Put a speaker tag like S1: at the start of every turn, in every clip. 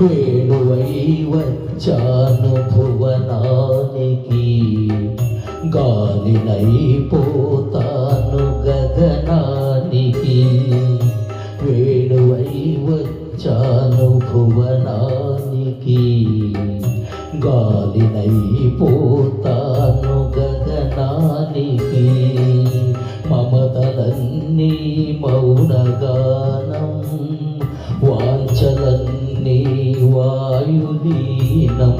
S1: వేణువై వచ్చాను భువనానికి. గాలినైపోతాను గగనానికి. వేణువై వచ్చాను భువనానికి. గాలినైపోతాను గగనానికి. మమతలన్నీ మౌనగానం. వాంఛలన్నీ వాయులీనం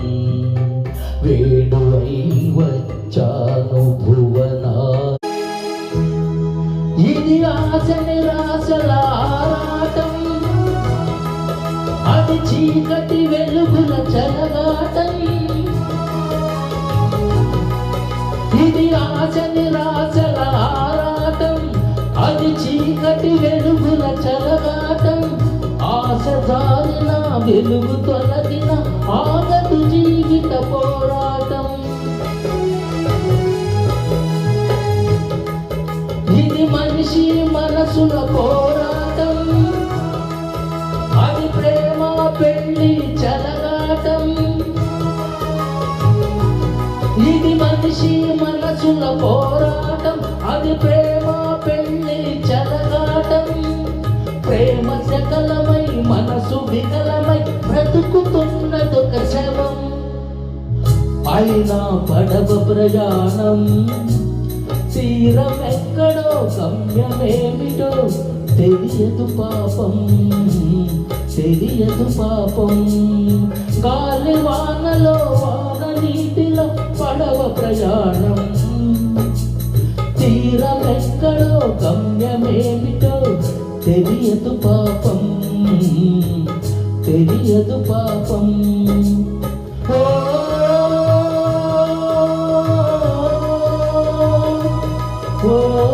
S1: వేణువై వచ్చాను భువనా. ఇది ఆశ నిరాశల అది చీకటి వెలుగుల చలగాటం. ఇది ఆశ నిరాశల ఆశ జారిన వెలుగు తొలగిన ఆగదు జీవిత పోరాటం. ఇది మనిషి మనసుల పోరాటం. అది ప్రేమ పెళ్ళి చలగాటం. ఇది మనిషి మనసుల పోరాటం. అది ప్రేమ పెళ్ళి చలగాటం. ప్రేమ సకలమై అయినా పడవ ప్రయాణం. తీరం ఎక్కడో గమ్యమేమిటో తెలియదు పాపం తెలియదు పాపం. గాలి వానలో వాన నీటిలో పడవ ప్రయాణం. తీరం ఎక్కడో గమ్యమేమిటో తెలియదు పాపం తెలియదు పాపం. Oh